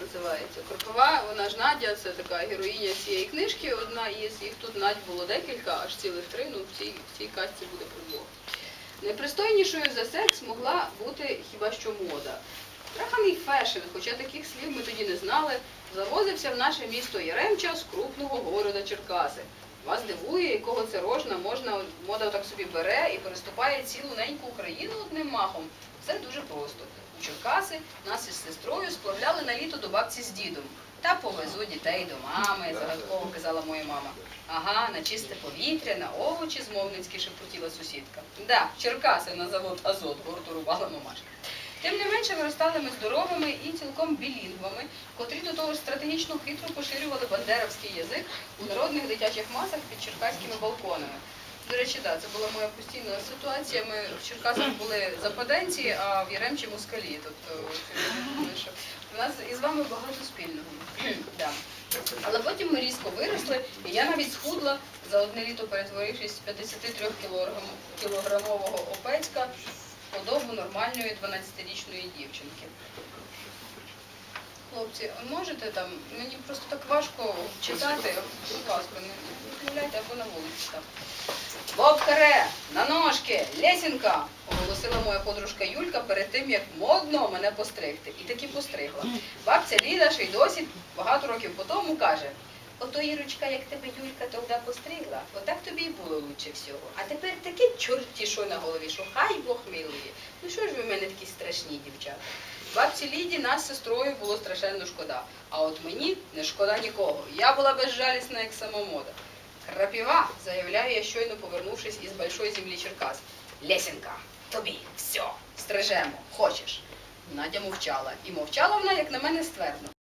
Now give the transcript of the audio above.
називається. Кропова, вона ж Надя, це така героїня цієї книжки. Одна із їх тут Надь було декілька, аж цілих три. Ну в цій, в цій казці буде двох. Найпристойнішою за секс могла бути хіба що мода. Траханий фешн, хоча таких слів ми тоді не знали, завозився в наше місто Яремча з крупного города Черкаси. Вас дивує, якого це рожна можна, мода так собі бере і переступає цілу неньку Україну одним махом. Все дуже просто. У Черкаси нас із сестрою сплавляли на літо до бабці з дідом. Та повезу дітей до мами, загадково казала моя мама. Ага, на чисте повітря, на овочі змовницьки шепотіла сусідка. Да, Черкаси на завод Азот гуртурувала мамашка. Тим не менше виростали ми здоровими і цілком білінгвами, котрі до того ж стратегічно хитро поширювали бандеровський язик у народних дитячих масах під черкаськими балконами. До речі, да, це була моя постійна ситуація. Ми в Черкасах були западенці, а в Яремчі москалі. Тобто у нас із вами багато спільного. Але потім ми різко виросли, і я навіть схудла за одне літо перетворившись з 53 кілограмового опецька в подобу нормальної 12-річної дівчинки. Хлопці, можете там, мені просто так важко читати, будь ласка, або на вулиці там. Вовкаре, на ножки, лесінка, оголосила моя подружка Юлька перед тим, як модно мене постригти. І таки постригла. Бабця Ліда ще й досі багато років по тому каже, ото Ірочка, як тебе Юлька тоді постригла, отак тобі і було лучше всього. А тепер таке чорті що на голові, що хай Бог милує. Ну що ж ви в мене такі страшні дівчата? Бабці Ліді нас з сестрою було страшенно шкода. А от мені не шкода нікого. Я була безжалісна, як сама мода. Крапіва, заявляю я щойно повернувшись із большої землі Черкас. Лесінка, тобі, все, стрижемо, хочеш. Надя мовчала. І мовчала вона, як на мене, ствердно.